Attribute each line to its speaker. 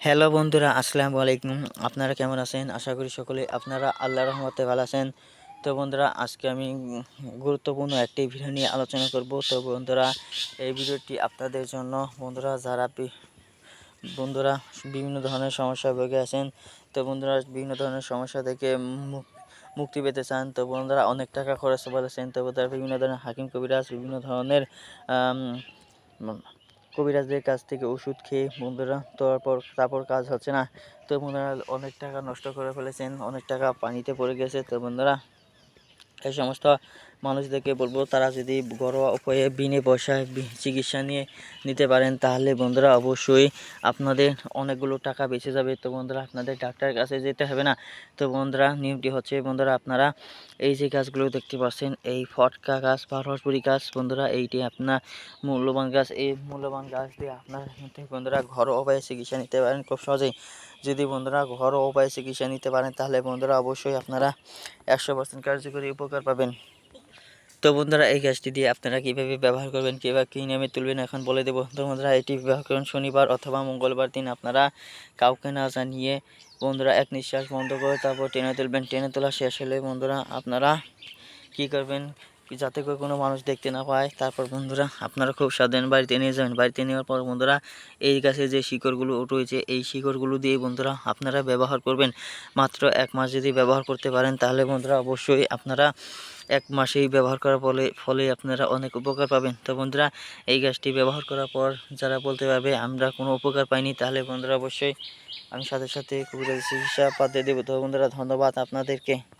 Speaker 1: Hello বন্ধুরা, আসসালামু আলাইকুম। আপনারা কেমন আছেন? আশা করি সকলে আপনারা আল্লাহ রহমতে ভালো আছেন। তো বন্ধুরা, আজকে আমি গুরুত্বপূর্ণ একটি ভিডিও নিয়ে আলোচনা করব। তো বন্ধুরা, এই ভিডিওটি আপনাদের জন্য বন্ধুরা, যারা বন্ধুরা বিভিন্ন ধরনের সমস্যা ভোগে আছেন, তো বন্ধুরা, বিভিন্ন ধরনের সমস্যা থেকে মুক- মুক্তি পেতে চান, তো বন্ধুরা, অনেক টাকা খরচ বলেছেন, তো বন্ধুরা, বিভিন্ন ধরনের হাকিম কবিরাজ, বিভিন্ন ধরনের কবিরাজদের কাছ থেকে ওষুধ খেয়ে বন্ধুরা, তারপর তারপর কাজ হচ্ছে না। তো বন্ধুরা, অনেক টাকা নষ্ট করে ফেলেছেন, অনেক টাকা পানিতে পড়ে গেছে। তো বন্ধুরা, এই সমস্ত মানুষদেরকে বলব, তারা যদি ঘরোয়া উপায়ে বিনে পয়সায় চিকিৎসা নিয়ে নিতে পারেন, তাহলে বন্ধুরা অবশ্যই আপনাদের অনেকগুলো টাকা বেঁচে যাবে। তো বন্ধুরা, আপনাদের ডাক্তারের কাছে যেতে হবে না। তো বন্ধুরা, নিয়মটি হচ্ছে, বন্ধুরা, আপনারা এই যে গাছগুলো দেখতে পাচ্ছেন, এই ফটকা গাছ বা রসপুরি গাছ, বন্ধুরা, এইটি আপনার মূল্যবান গাছ। এই মূল্যবান গাছ দিয়ে আপনারা বন্ধুরা ঘরোয়া উপায়ে চিকিৎসা নিতে পারেন খুব সহজেই। যদি বন্ধুরা ঘরোয়া উপায়ে চিকিৎসা নিতে পারেন, তাহলে বন্ধুরা অবশ্যই আপনারা একশো পার্সেন্ট কার্যকরী উপকার পাবেন। তো বন্ধুরা, এই গাছটি দিয়ে আপনারা কীভাবে ব্যবহার করবেন কিংবা কী নিয়মে তুলবেন এখন বলে দেবো। তো বন্ধুরা, এটি ব্যবহার করুন শনিবার অথবা মঙ্গলবার দিন আপনারা কাউকে না জানিয়ে বন্ধুরা এক নিঃশ্বাস বন্ধ করে তারপর টেনে তুলবেন। টেনে তোলা শেষ হলে বন্ধুরা, আপনারা কী করবেন? যাতে করে কোনো মানুষ দেখতে না পায়। তারপর বন্ধুরা, আপনারা খুব সাবধান বাড়িতে নিয়ে যাবেন। বাড়িতে নেওয়ার পর বন্ধুরা, এই গাছে যে শিকড়গুলো রয়েছে, এই শিকড়গুলো দিয়ে বন্ধুরা আপনারা ব্যবহার করবেন। মাত্র এক মাস যদি ব্যবহার করতে পারেন, তাহলে বন্ধুরা অবশ্যই আপনারা এক মাসেই ব্যবহার করার ফলে ফলে আপনারা অনেক উপকার পাবেন। তো বন্ধুরা, এই গাছটি ব্যবহার করার পর যারা বলতে পারবে, আমরা কোনো উপকার পাইনি, তাহলে বন্ধুরা অবশ্যই আমি সাথে সাথে কবিরাজি চিকিৎসা পাতে দেবো। তো বন্ধুরা, ধন্যবাদ আপনাদেরকে।